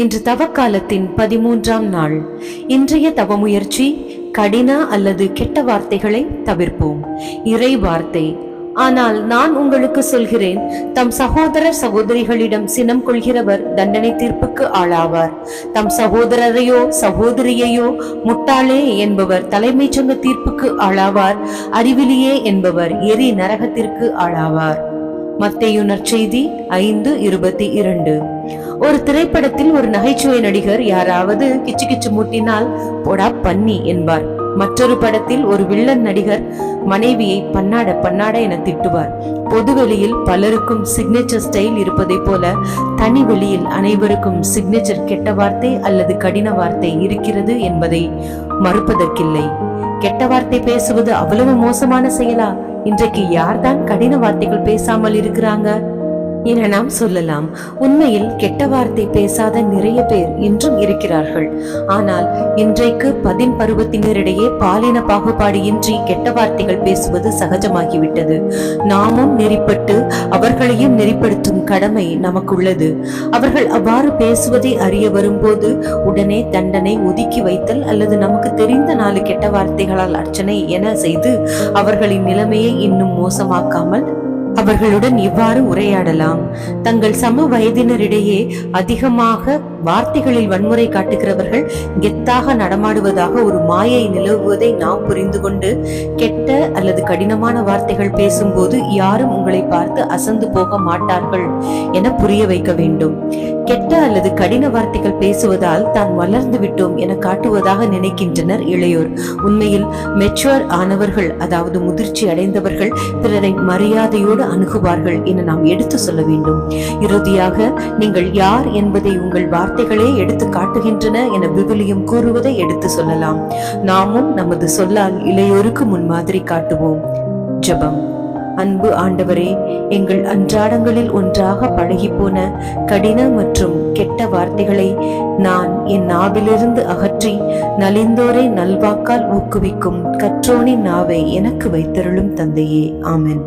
இன்று தவக்காலத்தின் பதிமூன்றாம் நாள். இன்றைய தவ முயற்சி கடின அல்லது கெட்ட வார்த்தைகளை தவிர்ப்போம். இறை வார்த்தை ஆனால் நான் உங்களுக்கு சொல்கிறேன் தம் சகோதரர் சகோதரிகளிடம் சினம் கொள்கிறவர் தண்டனை தீர்ப்புக்கு ஆளாவார். தம் சகோதரரையோ சகோதரியையோ முட்டாளே என்பவர் தலைமைச் சங்க தீர்ப்புக்கு ஆளாவார் அறிவிலியே என்பவர் எரி நரகத்திற்கு ஆளாவார். மத்தையுணர் செய்தி ஐந்து இருபத்தி இரண்டு. ஒரு திரைப்படத்தில் ஒரு நகைச்சுவை நடிகர் யாராவது கிச்சு கிச்சு மூட்டினால் போடா பன்னி என்பார். மற்றொரு படத்தில் ஒரு வில்லன் நடிகர் மனைவியை பன்னாட பன்னாட என திட்டுவார். பொதுவெளியில் பலருக்கும் சிக்னேச்சர் ஸ்டைல் இருப்பதை போல தனி வெளியில் அனைவருக்கும் சிக்னேச்சர் கெட்ட வார்த்தை அல்லது கடின வார்த்தை இருக்கிறது என்பதை மறுப்பதற்கில்லை. கெட்ட வார்த்தை பேசுவது அவ்வளவு மோசமான செயலா? இன்றைக்கு யார்தான் கடின வார்த்தைகள் பேசாமல் இருக்கிறாங்க? என நாம் சொல்லலாம். உண்மையில் கெட்ட வார்த்தை பேசாத நிறைய பேர் இன்றும் இருக்கிறார்கள். ஆனால் இன்றைக்கு பதின் பருவத்தினரிடையே பாலின பாகுபாடு இன்றி கெட்ட வார்த்தைகள் பேசுவது சகஜமாகிவிட்டது. நாமும் நெறிப்பட்டு அவர்களையும் நெறிப்படுத்தும் கடமை நமக்குள்ளது. அவர்கள் அவ்வாறு பேசுவதை அறிய வரும்போது உடனே தண்டனை ஒதுக்கி வைத்தல் அல்லது நமக்கு தெரிந்த நாலு கெட்ட வார்த்தைகளால் அர்ச்சனை என செய்து அவர்களின் நிலைமையை இன்னும் மோசமாக்காமல் அவர்களுடன் இவ்வாறு உரையாடலாம். தங்கள் சம வயதினரிடையே அதிகமாக வார்த்தைகளில் வன்முறை காட்டுகிறவர்கள் கெத்தாக நடமாடுவதாக ஒரு மாயை நிலவுவதை நாம் புரிந்து கொண்டு கெட்ட அல்லது கடினமான வார்த்தைகள் பேசும்போது யாரும் உங்களை பார்த்து அசந்து போக மாட்டார்கள் என புரிய வைக்க வேண்டும். கெட்ட அல்லது கடின வார்த்தைகள் பேசுவதால் தான் வளர்ந்து விட்டோம் என காட்டுவதாக நினைக்கின்றனர் இளையோர். உண்மையில் மெச்சுவர் ஆனவர்கள் அதாவது முதிர்ச்சி அடைந்தவர்கள் பிறரை மரியாதையோடு அணுகுவார்கள் என நாம் எடுத்து சொல்ல வேண்டும். இறுதியாக நீங்கள் யார் என்பதை உங்கள் வார்த்தைகளே எடுத்து காட்டுகின்றன என விவிலியம் கூறுவதை எடுத்து சொல்லலாம். நாமும் நமது சொல்லால் இளையோருக்கு முன்மாதிரி காட்டுவோம். ஜெபம். அன்பு ஆண்டவரே எங்கள் அன்றாடங்களில் ஒன்றாக பழகிப்போன கடின மற்றும் கெட்ட வார்த்தைகளை நான் என் நாவிலிருந்து அகற்றி நலிந்தோரை நல்வாக்கால் ஊக்குவிக்கும் கற்றோனின் நாவை எனக்கு வைத்தருளும் தந்தையே. ஆமென்.